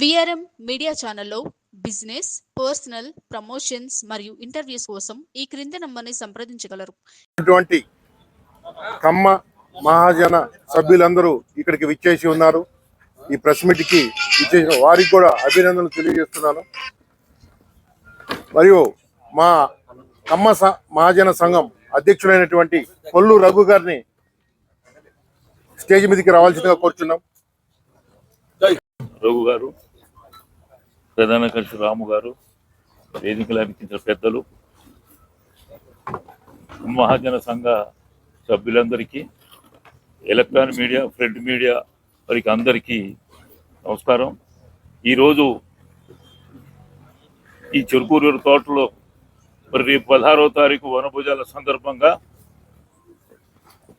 VRM media ఛానల్లో business personal promotions మరియు interviews కోసం ఈ క్రింది నంబర్ని సంప్రదించగలరు. అటువంటి కమ్మ మహాజన సభ్యులందరూ ఇక్కడికి విచ్చేసి ఉన్నారు. ఈ ప్రెస్ మీట్కి విచ్చేసిన వారికి కూడా అభినందనలు తెలియజేస్తున్నాను. మరియు మా కమ్మ మహాజన సంఘం అధ్యక్షులైనటువంటి కొల్లు రఘు గారిని స్టేజ్ మీదకి రావాల్సిందిగా కోరుచున్నాం. రఘు గారు ప్రధాన కర్షి రాము గారు వేదికలు అనిపించిన పెద్దలు మహాజన సంఘ సభ్యులందరికీ ఎలక్ట్రానిక్ మీడియా ప్రింట్ మీడియా వారికి అందరికీ నమస్కారం. ఈరోజు ఈ చెరుకూరు తోటలో మరి రేపు పదహారవ తారీఖు వనభుజాల సందర్భంగా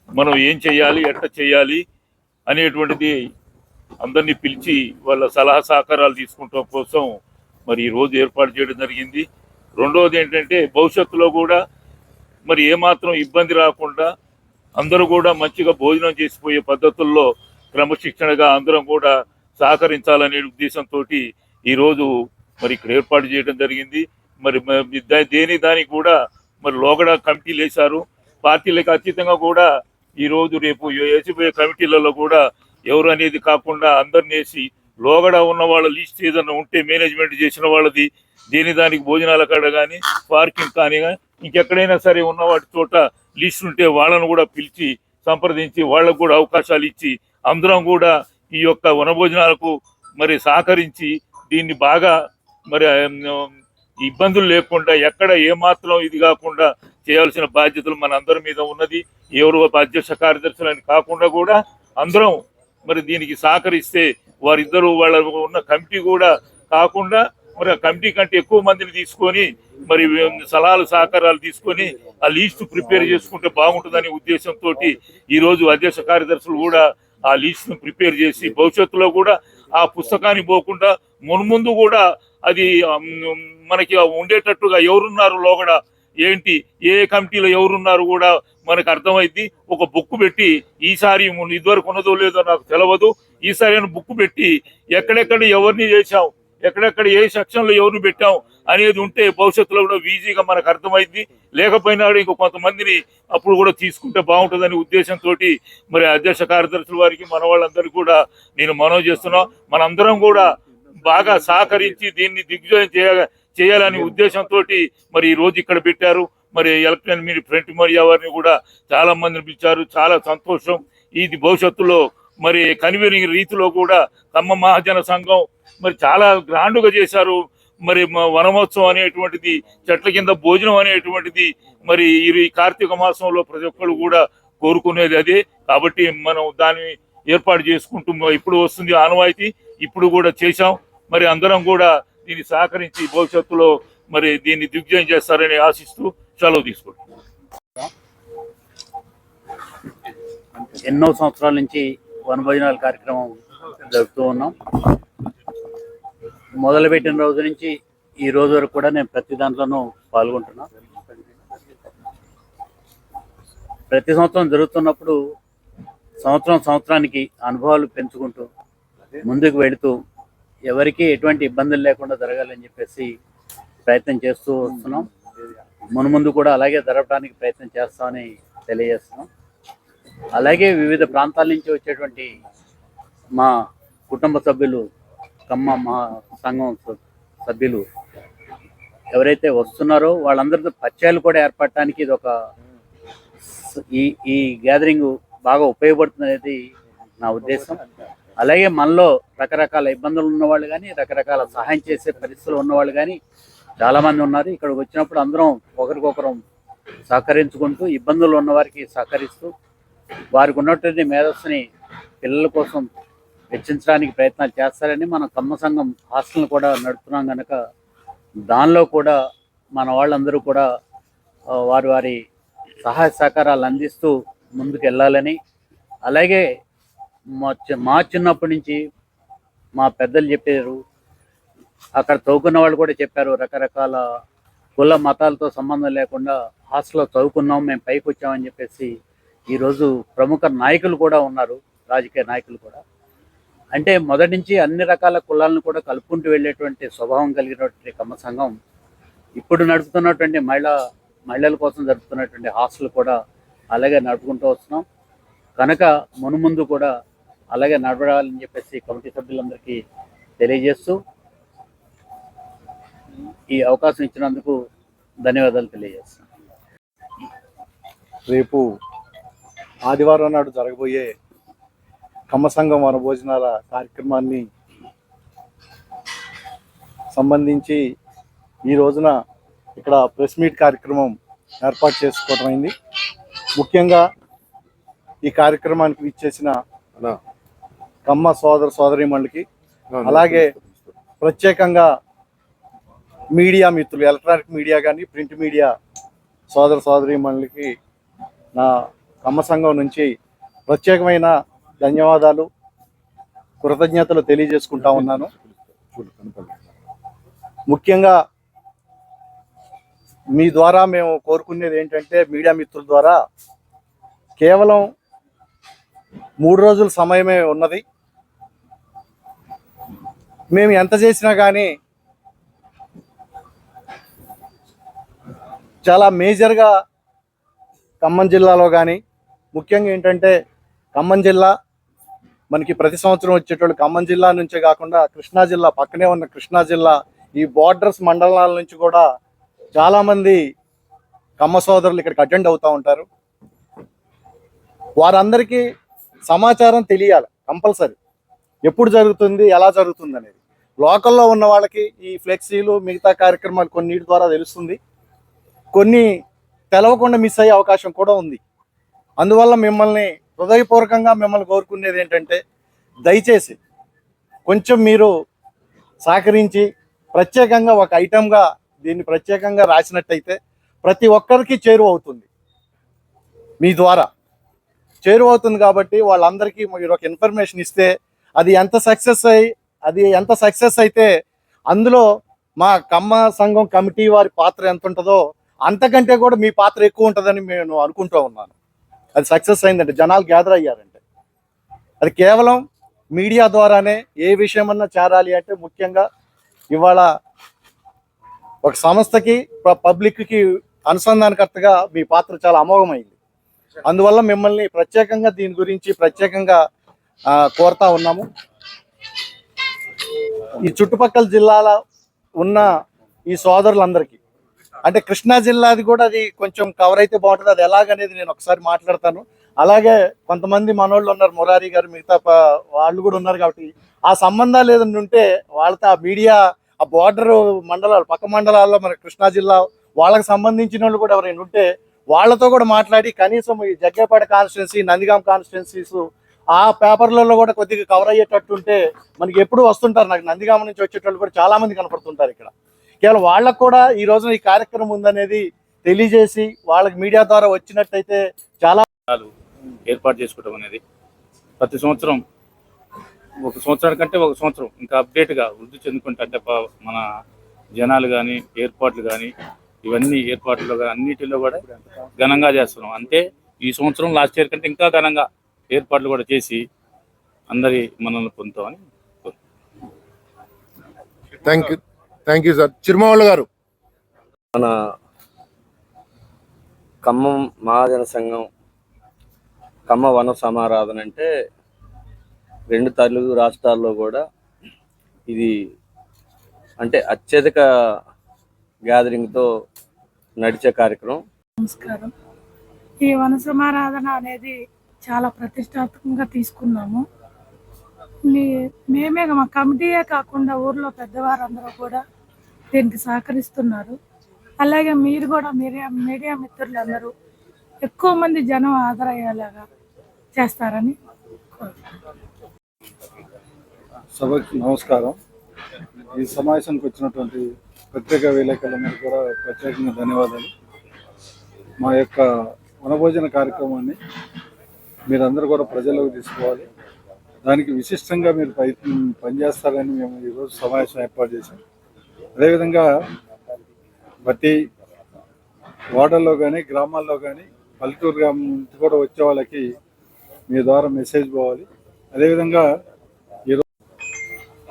మనం ఏం చేయాలి ఎట్ట చేయాలి అనేటువంటిది అందరినీ పిలిచి వాళ్ళ సలహా సహకారాలు తీసుకుంటాం కోసం మరి ఈ రోజు ఏర్పాటు చేయడం జరిగింది. రెండవది ఏంటంటే భవిష్యత్తులో కూడా మరి ఏమాత్రం ఇబ్బంది రాకుండా అందరూ కూడా మంచిగా భోజనం చేసిపోయే పద్ధతుల్లో క్రమశిక్షణగా అందరం కూడా సహకరించాలనే ఉద్దేశంతో ఈరోజు మరి ఇక్కడ ఏర్పాటు చేయడం జరిగింది. మరి దేని దానికి కూడా మరి లోగడ కమిటీలు వేశారు. పార్టీలకు అతీతంగా కూడా ఈ రోజు రేపు వేసిపోయే కమిటీలలో కూడా ఎవరు అనేది కాకుండా అందరిని వేసి లోగడ ఉన్న వాళ్ళ లిస్ట్ ఏదైనా ఉంటే మేనేజ్మెంట్ చేసిన వాళ్ళది దేని దానికి భోజనాల కాడ కానీ పార్కింగ్ కానీ ఇంకెక్కడైనా సరే ఉన్న వాటి చోట లిస్ట్ ఉంటే వాళ్ళను కూడా పిలిచి సంప్రదించి వాళ్ళకు కూడా అవకాశాలు ఇచ్చి అందరం కూడా ఈ యొక్క వనభోజనాలకు మరి సహకరించి దీన్ని బాగా మరి ఇబ్బందులు లేకుండా ఎక్కడ ఏమాత్రం ఇది కాకుండా చేయాల్సిన బాధ్యతలు మన అందరి మీద ఉన్నది. ఎవరు అధ్యక్ష కార్యదర్శులని కాకుండా కూడా అందరం మరి దీనికి సహకరిస్తే వారిద్దరూ వాళ్ళ ఉన్న కమిటీ కూడా కాకుండా మరి ఆ కమిటీ కంటే ఎక్కువ మందిని తీసుకొని మరి సలహాలు సహకారాలు తీసుకొని ఆ లీస్ట్ ప్రిపేర్ చేసుకుంటే బాగుంటుందనే ఉద్దేశంతో ఈరోజు అధ్యక్ష కార్యదర్శులు కూడా ఆ లీస్ట్ను ప్రిపేర్ చేసి భవిష్యత్తులో కూడా ఆ పుస్తకాన్ని పోకుండా మున్ముందు కూడా అది మనకి ఉండేటట్టుగా ఎవరున్నారు లోగడ ఏంటి ఏ కమిటీలో ఎవరున్నారు కూడా మనకు అర్థమైంది. ఒక బుక్ పెట్టి ఈసారి ఇదివరకు ఉన్నదో లేదో నాకు తెలియదు ఈసారి అని బుక్ పెట్టి ఎక్కడెక్కడ ఎవరిని చేశాం ఎక్కడెక్కడ ఏ సెక్షన్లో ఎవరిని పెట్టాం అనేది ఉంటే భవిష్యత్తులో కూడా ఈజీగా మనకు అర్థమైంది. లేకపోయినా కూడా ఇంకో కొంతమందిని అప్పుడు కూడా తీసుకుంటే బాగుంటుందనే ఉద్దేశంతో మరి అధ్యక్ష కార్యదర్శుల వారికి మన వాళ్ళందరికీ కూడా నేను మనవి చేస్తున్నాం. మనందరం కూడా బాగా సహకరించి దీన్ని దిగ్విజయం చేయ చేయాలనే ఉద్దేశంతో మరి ఈ రోజు ఇక్కడ పెట్టారు. మరి ఎలక్ట్రానిక్ మీరు ఫ్రంట్ మీడియా వారిని కూడా చాలా మందిని పిలిచారు. చాలా సంతోషం. ఇది భవిష్యత్తులో మరి కన్వీనింగ్ రీతిలో కూడా తమ్మ మహాజన సంఘం మరి చాలా గ్రాండ్గా చేశారు. మరి వనమోత్సవం అనేటువంటిది చెట్ల కింద భోజనం అనేటువంటిది మరి ఈ కార్తీక మాసంలో ప్రతి ఒక్కరు కూడా కోరుకునేది అదే. కాబట్టి మనం దాన్ని ఏర్పాటు చేసుకుంటూ ఇప్పుడు వస్తుంది ఆనవాయితీ. ఇప్పుడు కూడా చేశాం. మరి అందరం కూడా దీన్ని సహకరించి భవిష్యత్తులో మరి దీన్ని దిగ్విజయం చేస్తారని ఆశిస్తూ సెలవు తీసుకుంటాం ఎన్నో సంవత్సరాల నుంచి వనభోజనాల కార్యక్రమం జరుపుతూ ఉన్నాం. మొదలుపెట్టిన రోజు నుంచి ఈ రోజు వరకు కూడా నేను ప్రతి దాంట్లోనూ పాల్గొంటున్నాను ప్రతి సంవత్సరం జరుగుతున్నప్పుడు సంవత్సరం సంవత్సరానికి అనుభవాలు పెంచుకుంటూ ముందుకు వెళుతూ ఎవరికి ఎటువంటి ఇబ్బందులు లేకుండా జరగాలని చెప్పేసి ప్రయత్నం చేస్తూ వస్తున్నాం. మున్ముందు కూడా అలాగే జరపడానికి ప్రయత్నం చేస్తామని తెలియజేస్తున్నాం. అలాగే వివిధ ప్రాంతాల నుంచి వచ్చేటువంటి మా కుటుంబ సభ్యులు కమ్మ మా సంఘం సభ్యులు ఎవరైతే వస్తున్నారో వాళ్ళందరితో పరిచయాలు కూడా ఏర్పడటానికి ఇది ఒక ఈ ఈ గ్యాదరింగ్ బాగా ఉపయోగపడుతుంది అనేది నా ఉద్దేశం. అలాగే మనలో రకరకాల ఇబ్బందులు ఉన్నవాళ్ళు కానీ రకరకాల సహాయం చేసే పరిస్థితులు ఉన్నవాళ్ళు కానీ చాలామంది ఉన్నారు. ఇక్కడికి వచ్చినప్పుడు అందరం ఒకరికొకరం సహకరించుకుంటూ ఇబ్బందులు ఉన్నవారికి సహకరిస్తూ వారికి ఉన్నటువంటి మేధస్సుని పిల్లల కోసం వెచ్చించడానికి ప్రయత్నాలు చేస్తారని మన కమ్మ సంఘం హాస్టల్ని కూడా నడుపుతున్నాం కనుక దానిలో కూడా మన వాళ్ళందరూ కూడా వారి వారి సహాయ సహకారాలు అందిస్తూ ముందుకు వెళ్ళాలని అలాగే మా చి- మా చిన్నప్పటి నుంచి మా పెద్దలు చెప్పారు. అక్కడ చదువుకున్న వాళ్ళు కూడా చెప్పారు రకరకాల కుల మతాలతో సంబంధం లేకుండా హాస్టల్లో చదువుకున్నాం మేము పైకి వచ్చామని చెప్పేసి ఈరోజు ప్రముఖ నాయకులు కూడా ఉన్నారు రాజకీయ నాయకులు కూడా. అంటే మొదటి నుంచి అన్ని రకాల కులాలను కూడా కలుపుకుంటూ వెళ్ళేటువంటి స్వభావం కలిగినటువంటి కమ్మ సంఘం ఇప్పుడు నడుపుతున్నటువంటి మహిళా మహిళల కోసం జరుపుతున్నటువంటి హాస్టల్ కూడా అలాగే నడుపుకుంటూ వస్తున్నాం. కనుక మునుముందు కూడా అలాగే నడవడాలని చెప్పేసి కమిటీ సభ్యులందరికీ తెలియజేస్తూ ఈ అవకాశం ఇచ్చినందుకు ధన్యవాదాలు తెలియజేస్తున్నాను. రేపు ఆదివారం నాడు జరగబోయే కమ్మ సంఘం వనభోజనాల కార్యక్రమాన్ని సంబంధించి ఈ రోజున ఇక్కడ ప్రెస్ మీట్ కార్యక్రమం ఏర్పాటు చేసుకోవటమైంది. ముఖ్యంగా ఈ కార్యక్రమానికి ఇచ్చేసిన కమ్మ సోదర సోదరీమణులకి అలాగే ప్రత్యేకంగా మీడియా మిత్రులు ఎలక్ట్రానిక్ మీడియా కానీ ప్రింట్ మీడియా సోదర సోదరీమణులకి నా కమ్మ సంఘం నుంచి ప్రత్యేకమైన ధన్యవాదాలు కృతజ్ఞతలు తెలియజేసుకుంటా ఉన్నాను. ముఖ్యంగా మీ ద్వారా మేము కోరుకునేది ఏంటంటే మీడియా మిత్రుల ద్వారా కేవలం మూడు రోజుల సమయమే ఉన్నది. మేము ఎంత చేసినా కానీ చాలా మేజర్గా ఖమ్మం జిల్లాలో కానీ ముఖ్యంగా ఏంటంటే ఖమ్మం జిల్లా మనకి ప్రతి సంవత్సరం వచ్చేటోళ్ళు ఖమ్మం జిల్లా నుంచే కాకుండా కృష్ణా జిల్లా పక్కనే ఉన్న కృష్ణా జిల్లా ఈ బార్డర్స్ మండలాల నుంచి కూడా చాలామంది కమ్మ సోదరులు ఇక్కడికి అటెండ్ అవుతూ ఉంటారు. వారందరికీ సమాచారం తెలియాలి కంపల్సరీ. ఎప్పుడు జరుగుతుంది ఎలా జరుగుతుంది అనేది. లోకల్లో ఉన్న వాళ్ళకి ఈ ఫ్లెక్సీలు మిగతా కార్యక్రమాలు కొన్నిటి ద్వారా తెలుస్తుంది. కొన్ని తెలవకుండా మిస్ అయ్యే అవకాశం కూడా ఉంది. అందువల్ల మిమ్మల్ని హృదయపూర్వకంగా మిమ్మల్ని కోరుకునేది ఏంటంటే దయచేసి కొంచెం మీరు సహకరించి ప్రత్యేకంగా ఒక ఐటెంగా దీన్ని ప్రత్యేకంగా రాసినట్టయితే ప్రతి ఒక్కరికి చేరువ అవుతుంది మీ ద్వారా చేరువ అవుతుంది కాబట్టి వాళ్ళందరికీ మీరు ఒక ఇన్ఫర్మేషన్ ఇస్తే అది ఎంత సక్సెస్ అయ్యి అది ఎంత సక్సెస్ అయితే అందులో మా కమ్మ సంఘం కమిటీ వారి పాత్ర ఎంత ఉంటుందో అంతకంటే కూడా మీ పాత్ర ఎక్కువ ఉంటుందని నేను అనుకుంటూ ఉన్నాను. అది సక్సెస్ అయిందంటే జనాలు గ్యాదర్ అయ్యారంటే. అది కేవలం మీడియా ద్వారానే ఏ విషయమన్నా చేరాలి అంటే ముఖ్యంగా ఇవాళ ఒక సంస్థకి పబ్లిక్కి అనుసంధానకర్తగా మీ పాత్ర చాలా అమోఘమైంది. అందువల్ల మిమ్మల్ని ప్రత్యేకంగా దీని గురించి ప్రత్యేకంగా కోరుతా ఉన్నాము. ఈ చుట్టుపక్కల జిల్లాల ఉన్న ఈ సోదరులందరికీ అంటే కృష్ణా జిల్లాది కూడా అది కొంచెం కవర్ అయితే బాగుంటుంది. అది ఎలాగనేది నేను ఒకసారి మాట్లాడతాను. అలాగే కొంతమంది మనోళ్ళు ఉన్నారు మురారి గారు మిగతా వాళ్ళు కూడా ఉన్నారు కాబట్టి ఆ సంబంధాలు ఏదైనా ఉంటే వాళ్ళతో ఆ మీడియా ఆ బార్డర్ మండలాలు పక్క మండలాల్లో మన కృష్ణా జిల్లా వాళ్ళకి సంబంధించిన వాళ్ళు కూడా ఎవరైనా ఉంటే వాళ్ళతో కూడా మాట్లాడి కనీసం ఈ జగ్గేపేట కాన్స్టిట్యున్సీ నందిగాం కాన్స్టిట్యున్సీస్ ఆ పేపర్లలో కూడా కొద్దిగా కవర్ అయ్యేటట్టు ఉంటే మనకి ఎప్పుడు వస్తుంటారు. నాకు నందిగామ నుంచి వచ్చేటట్టు కూడా చాలా మంది కనపడుతుంటారు ఇక్కడ. కేవలం వాళ్ళకు కూడా ఈ రోజున ఈ కార్యక్రమం ఉందనేది తెలియజేసి వాళ్ళకి మీడియా ద్వారా వచ్చినట్టయితే చాలా ఏర్పాటు చేసుకోవడం అనేది ప్రతి సంవత్సరం ఒక సంవత్సరం కంటే ఒక సంవత్సరం ఇంకా అప్డేట్గా వృద్ధి చెందుకుంటే అంటే మన జనాలు కానీ ఏర్పాట్లు కానీ ఇవన్నీ ఏర్పాట్లు కానీ అన్నిటిలో కూడా ఘనంగా చేస్తున్నాం. అంతే ఈ సంవత్సరం లాస్ట్ ఇయర్ కంటే ఇంకా ఘనంగా ఏర్పాట్లు కూడా చేసి అందరి మనల్ని పొందుతామని thank you thank you sir Chirumavalla గారు. మన ఖమ్మం మహాజన సంఘం ఖమ్మ వన సమారాధన అంటే రెండు తెలుగు రాష్ట్రాల్లో కూడా ఇది అంటే అత్యధిక గ్యాదరింగ్తో నడిచే కార్యక్రమం. నమస్కారం. ఈ వన సమారాధన అనేది చాలా ప్రతిష్టాత్మకంగా తీసుకున్నాము. మీ- మేమే మా కమిటీయే కాకుండా ఊర్లో పెద్దవారందరూ కూడా దీనికి సహకరిస్తున్నారు. అలాగే మీరు కూడా మీడియా మీడియా మిత్రులందరూ ఎక్కువ మంది జనం ఆదరయ్యేలాగా చేస్తారని సభకి నమస్కారం. ఈ సమావేశానికి వచ్చినటువంటి ప్రత్యేక విలేకరులందరూ కూడా ప్రత్యేకంగా ధన్యవాదాలు. మా యొక్క వనభోజన కార్యక్రమాన్ని మీరందరూ కూడా ప్రజల్లోకి తీసుకోవాలి. దానికి విశిష్టంగా మీరు ప్రయత్నం పనిచేస్తారని మేము ఈరోజు సమావేశం ఏర్పాటు చేశాం. అదేవిధంగా ప్రతి వార్డల్లో కానీ గ్రామాల్లో కానీ పల్లెటూరు గ్రామం నుంచి కూడా వచ్చే వాళ్ళకి మీ ద్వారా మెసేజ్ పోవాలి. అదేవిధంగా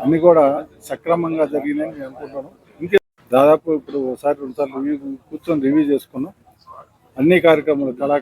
అన్ని కూడా సక్రమంగా జరిగినాయని మేము అనుకుంటున్నాం. ఇంకే దాదాపు ఇప్పుడు ఒకసారి రెండుసార్లు రివ్యూ కూర్చొని రివ్యూ చేసుకున్నాం. అన్ని కార్యక్రమాలు కళా